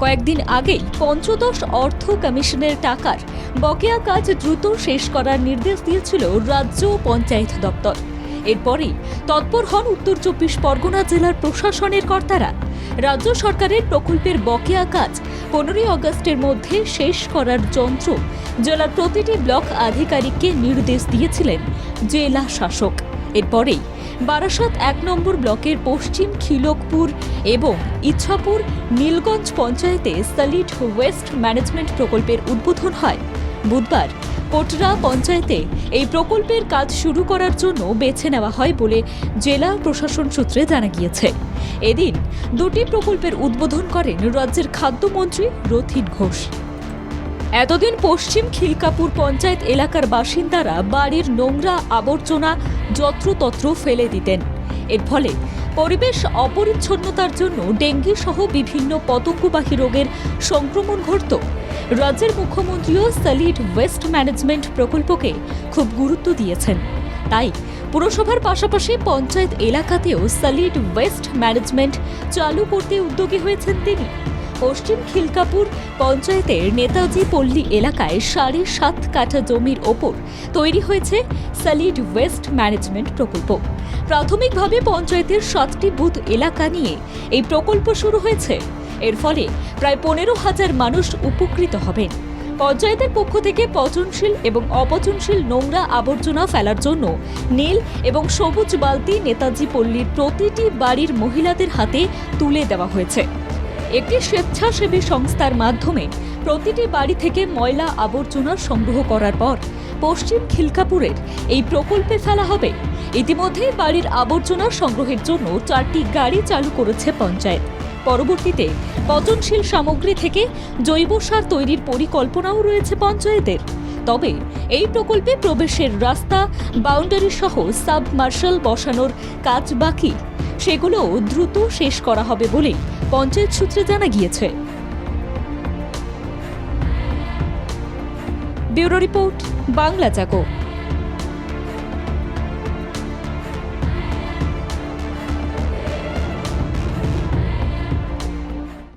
কয়েকদিন আগেই পঞ্চদশ অর্থ কমিশনের টাকার বকেয়া কাজ দ্রুত শেষ করার নির্দেশ দিয়েছিল রাজ্য পঞ্চায়েত দপ্তর। এরপরেই তৎপর হন উত্তর চব্বিশ পরগনা জেলার প্রশাসনের কর্তারা। রাজ্য সরকারের প্রকল্পের বকেয়া কাজ পনেরোই আগস্টের মধ্যে শেষ করার যন্ত্র জেলার প্রতিটি ব্লক আধিকারিককে নির্দেশ দিয়েছিলেন জেলা শাসক। এরপরেই বারাসাত এক নম্বর ব্লকের পশ্চিম খিলকপুর এবং ইচ্ছাপুর নীলগঞ্জ পঞ্চায়েতে সালিট ওয়েস্ট ম্যানেজমেন্ট প্রকল্পের উদ্বোধন হয়। বুধবার কোটরা পঞ্চায়েতে এই প্রকল্পের কাজ শুরু করার জন্য বেছে নেওয়া হয় বলে জেলা প্রশাসন সূত্রে জানা গিয়েছে। এদিন দুটি প্রকল্পের উদ্বোধন করেন রাজ্যের খাদ্যমন্ত্রী রথিন ঘোষ। এতদিন পশ্চিম খিলকাপুর পঞ্চায়েত এলাকার বাসিন্দারা বাড়ির নোংরা আবর্জনা যত্রতত্র ফেলে দিতেন। এর ফলে পরিবেশ অপরিচ্ছন্নতার জন্য ডেঙ্গি সহ বিভিন্ন পতঙ্গবাহী রোগের সংক্রমণ ঘটত। রাজ্যের মুখ্যমন্ত্রীও সলিড ওয়েস্ট ম্যানেজমেন্ট প্রকল্পকে খুব গুরুত্ব দিয়েছেন। তাই পুরসভার পাশাপাশি পঞ্চায়েত এলাকাতেও সলিড ওয়েস্ট ম্যানেজমেন্ট চালু করতে উদ্যোগী হয়েছেন তিনি। পশ্চিম খিলকাপুর পঞ্চায়েতের নেতাজি পল্লী এলাকায় সাড়ে সাত কাঠা জমির ওপর তৈরি হয়েছে সলিড ওয়েস্ট ম্যানেজমেন্ট প্রকল্প। প্রাথমিকভাবে পঞ্চায়েতের সাতটি বুথ এলাকা নিয়ে এই প্রকল্প শুরু হয়েছে। এর ফলে প্রায় পনেরো হাজার মানুষ উপকৃত হবেন। পঞ্চায়েতের পক্ষ থেকে পচনশীল এবং অপচনশীল নোংরা আবর্জনা ফেলার জন্য নীল এবং সবুজ বালতি নেতাজি পল্লীর প্রতিটি বাড়ির মহিলাদের হাতে তুলে দেওয়া হয়েছে। একটি স্বেচ্ছাসেবী সংস্থার মাধ্যমে প্রতিটি বাড়ি থেকে ময়লা আবর্জনা সংগ্রহ করার পর পশ্চিম খিলকাপুরের এই প্রকল্পে ফেলা হবে। ইতিমধ্যে বাড়ির আবর্জনা সংগ্রহের জন্য চারটি গাড়ি চালু করেছে পঞ্চায়েত। পরবর্তীতে পচনশীল সামগ্রী থেকে জৈব সার তৈরির পরিকল্পনাও রয়েছে পঞ্চায়েতের। তবে এই প্রকল্পে প্রবেশের রাস্তা, বাউন্ডারি সহ সাবমার্শাল বসানোর কাজ বাকি। সেগুলোও দ্রুত শেষ করা হবে বলে পঞ্চায়েত সূত্রে জানা গিয়েছে। Bureau report Bangla Jago.